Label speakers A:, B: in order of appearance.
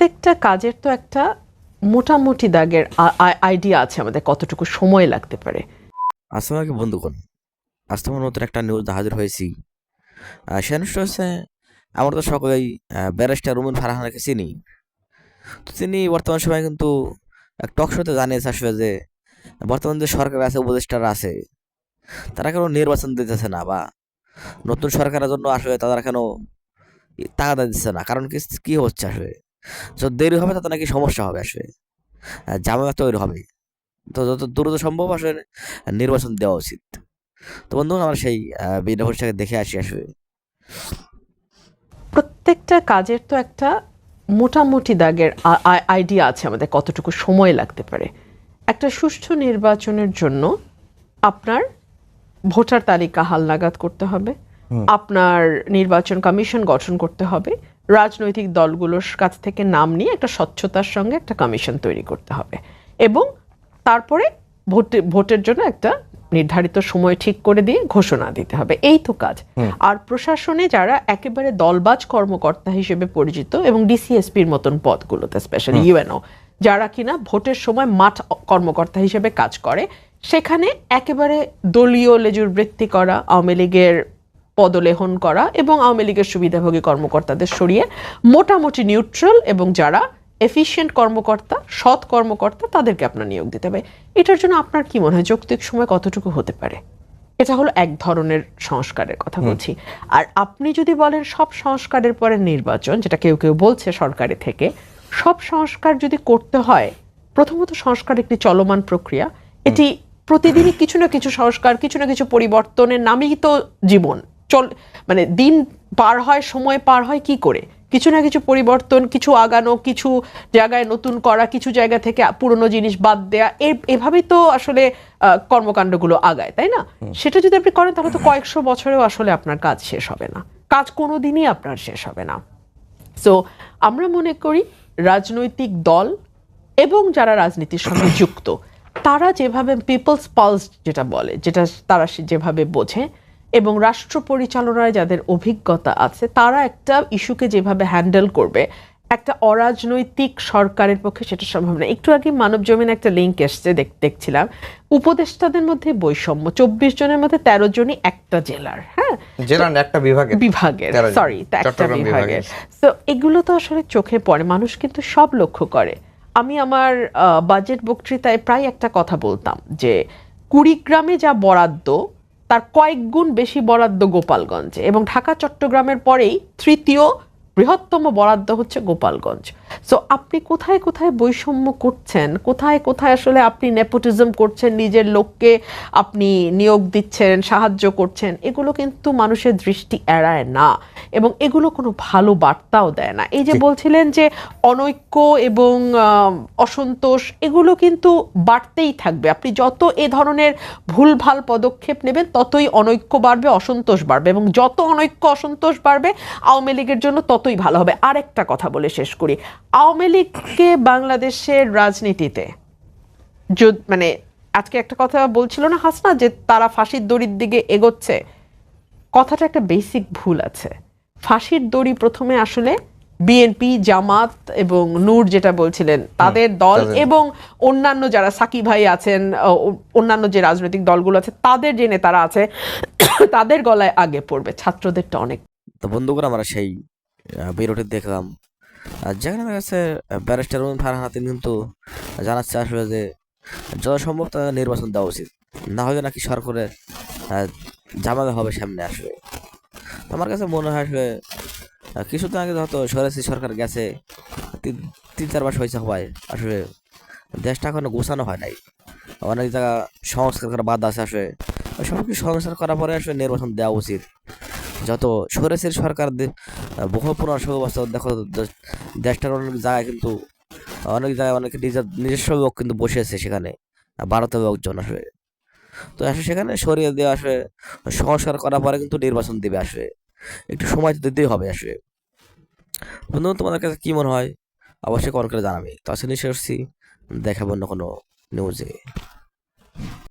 A: প্রত্যেকটা কাজের তো একটা মোটামুটি দাগের আইডিয়া আছে আমাদের, কতটুকু সময় লাগতে পারে।
B: আসসালামু আলাইকুম বন্ধুগণ। আজ তোমার নতুন একটা নিউজ হাজির হয়েছি। সে অনুষ্ঠান হচ্ছে, আমরা তো সকলেই ব্যারিস্টার রুমুন ফারহানাকে চিনি। তো তিনি বর্তমান সময়ে কিন্তু এক টক শোতে জানিয়েছে আসলে যে, বর্তমান যে সরকার আছে, উপদেষ্টারা আছে, তারা কেন নির্বাচন দিতেছে না বা নতুন সরকারের জন্য আসলে তারা কেন টাকা দিচ্ছে না? কারণ কি হচ্ছে আসলে? যত দেরি হবে, তত নাকি সমস্যা হবে আসলে। ঝামেলা তৈরি হবে। তো যত দ্রুত সম্ভব আসলে নির্বাচন দেওয়া উচিত। তো বন্ধু, আমরা সেই বিনা পরীক্ষাকে দেখে আসি আসলে।
A: প্রত্যেকটা কাজের তো একটা মোটামুটি দাগের আইডিয়া আছে আমাদের কতটুকু সময় লাগতে পারে। একটা সুষ্ঠু নির্বাচনের জন্য আপনার ভোটার তালিকা হালনাগাদ করতে হবে। আপনার নির্বাচন কমিশন গঠন করতে হবে। রাজনৈতিক দলগুলোর কাছ থেকে নাম নিয়ে একটা স্বচ্ছতার সঙ্গে একটা কমিশন তৈরি করতে হবে। এবং তারপরে ভোটে ভোটের জন্য একটা নির্ধারিত সময় ঠিক করে দিয়ে ঘোষণা দিতে হবে। এই তো কাজ। আর প্রশাসনে যারা একেবারে দলবাজ কর্মকর্তা হিসেবে পরিচিত এবং ডিসিএসপির মতন পদগুলোতে স্পেশালি ইউএনও যারা কিনা ভোটের সময় মাঠ কর্মকর্তা হিসেবে কাজ করে সেখানে একেবারে দলীয় লেজুর বৃত্তি করা আওয়ামী লীগের পদলেহন করা এবং আওয়ামী লীগের সুবিধাভোগী কর্মকর্তাদের সরিয়ে মোটামুটি নিউট্রাল এবং যারা এফিশিয়েন্ট কর্মকর্তা সৎ কর্মকর্তা তাদেরকে আপনার নিয়োগ দিতে হবে। এটার জন্য আপনার কি মনে হয় যৌক্তিক সময় কতটুকু হতে পারে? এটা হলো এক ধরনের সংস্কারের কথা বলছি। আর আপনি যদি বলেন সব সংস্কারের পরে নির্বাচন যেটা কেউ কেউ বলছে সরকারি থেকে সব সংস্কার যদি করতে হয় প্রথমত সংস্কার একটি চলমান প্রক্রিয়া। এটি প্রতিদিনই কিছু না কিছু সংস্কার কিছু না কিছু পরিবর্তনের নামই তো জীবন। চল মানে দিন পার হয় সময় পার হয় কি করে? কিছু না কিছু পরিবর্তন কিছু আগানো কিছু জায়গায় নতুন করা কিছু জায়গা থেকে পুরনো জিনিস বাদ দেয়া এভাবেই তো আসলে কর্মকাণ্ডগুলো আগায় তাই না? সেটা যদি আপনি করেন তাহলে তো কয়েকশো বছরেও আসলে আপনার কাজ শেষ হবে না। কাজ কোনো দিনই আপনার শেষ হবে না। সো আমরা মনে করি রাজনৈতিক দল এবং যারা রাজনীতির সঙ্গে যুক্ত তারা যেভাবে পিপলস পালস যেটা বলে যেটা তারা যেভাবে বোঝে এবং রাষ্ট্র পরিচালনায় যাদের অভিজ্ঞতা আছে তারা একটা ইস্যুকে যেভাবে হ্যান্ডেল করবে একটা অরাজনৈতিক সরকারের পক্ষে সেটা সম্ভব না। একটু আগে মানব জমিন একটা লিঙ্ক এসছে দেখ- দেখছিলাম। উপদেষ্টাদের মধ্যে বৈষম্য চব্বিশ জনের মধ্যে তেরো জনই একটা জেলার হ্যাঁ?
C: জেলার একটা বিভাগে
A: বিভাগের সরি একটা বিভাগের।
C: বিভাগের।
A: তো এগুলো তো আসলে চোখে পড়ে মানুষ কিন্তু সব লক্ষ্য করে। আমি আমার বাজেট বক্তৃতায় প্রায় একটা কথা বলতাম যে কুড়িগ্রামে যা বরাদ্দ তার কয়েক গুণ বেশি বরাদ্দ গোপালগঞ্জে এবং ঢাকা, চট্টগ্রামের পরেই তৃতীয় বৃহত্তম বরাদ্দ হচ্ছে গোপালগঞ্জ। সো আপনি কোথায় কোথায় বৈষম্য করছেন? কোথায় কোথায় আসলে আপনি নেপোটিজম করছেন? নিজের লোককে আপনি নিয়োগ দিচ্ছেন সাহায্য করছেন। এগুলো কিন্তু মানুষের দৃষ্টি এড়ায় না এবং এগুলো কোনো ভালো বার্তাও দেয় না। এই যে বলছিলেন যে অনৈক্য এবং অসন্তোষ এগুলো কিন্তু বাড়তেই থাকবে। আপনি যত এ ধরনের ভুলভাল পদক্ষেপ নেবেন ততই অনৈক্য বাড়বে অসন্তোষ বাড়বে এবং যত অনৈক্য অসন্তোষ বাড়বে আওয়ামী লীগের জন্য ততই ভালো হবে। আরেকটা কথা বলে শেষ করি। আওয়ামী লীগকে বাংলাদেশের রাজনীতিতে মানে আজকে একটা কথা বলছিল না হাসনা যে তারা ফাঁসির দড়ির দিকে এগোচ্ছে। কথাটা একটা বেসিক ভুল আছে। ফাঁসির দড়ি প্রথমে আসলে বিএনপি জামাত এবং নূর যেটা বলছিলেন তাদের দল এবং অন্যান্য যারা সাকি ভাই আছেন অন্যান্য যে রাজনৈতিক দলগুলো আছে তাদের যে নেতারা আছে তাদের গলায় আগে পড়বে। ছাত্রদেরটা অনেক
B: তো বন্ধুগণ আমরা সেই বিরোধী দেখলাম। যেখানে যাচ্ছে ব্যারিস্টার ফারহানা তিনি কিন্তু জানাচ্ছে আসলে যে যত সম্ভব তাদের নির্বাচন দেওয়া উচিত। না হলে নাকি সরকারের ঝামেলা হবে সামনে আসবে। তো আমার কাছে মনে হয় আসলে কিছুদিন আগে হয়তো সরেছি সরকার গেছে, তিন তিন, চার মাস হয়েছে হওয়ায়। আসলে দেশটা এখনও গোছানো হয় নাই। অনেক জায়গা সংস্কার করা বাদ আছে আসলে। সব কিছু সংস্কার করার পরে আসলে নির্বাচন দেওয়া উচিত। যত সরেছের সরকার বহু ষোলো বছর দেখো দেশ- দেশটার অনেক জায়গায় কিন্তু, অনেক জায়গায় অনেক নিজের, নিজস্ব লোক কিন্তু বসে আছে সেখানে ভারতের লোকজন আসবে তো আসলে সেখানে, সরিয়ে দিয়ে আসবে সংস্কার করার পরে কিন্তু নির্বাচন দেবে আসবে একটু সময় দিতেই হবে আসবে বন্ধু, তোমাদের কাছে কী মনে হয়? অবশ্যই কল করে জানাবে। তো আসলে নিশ্চয়ই দেখাবো অন্য কোনো নিউজে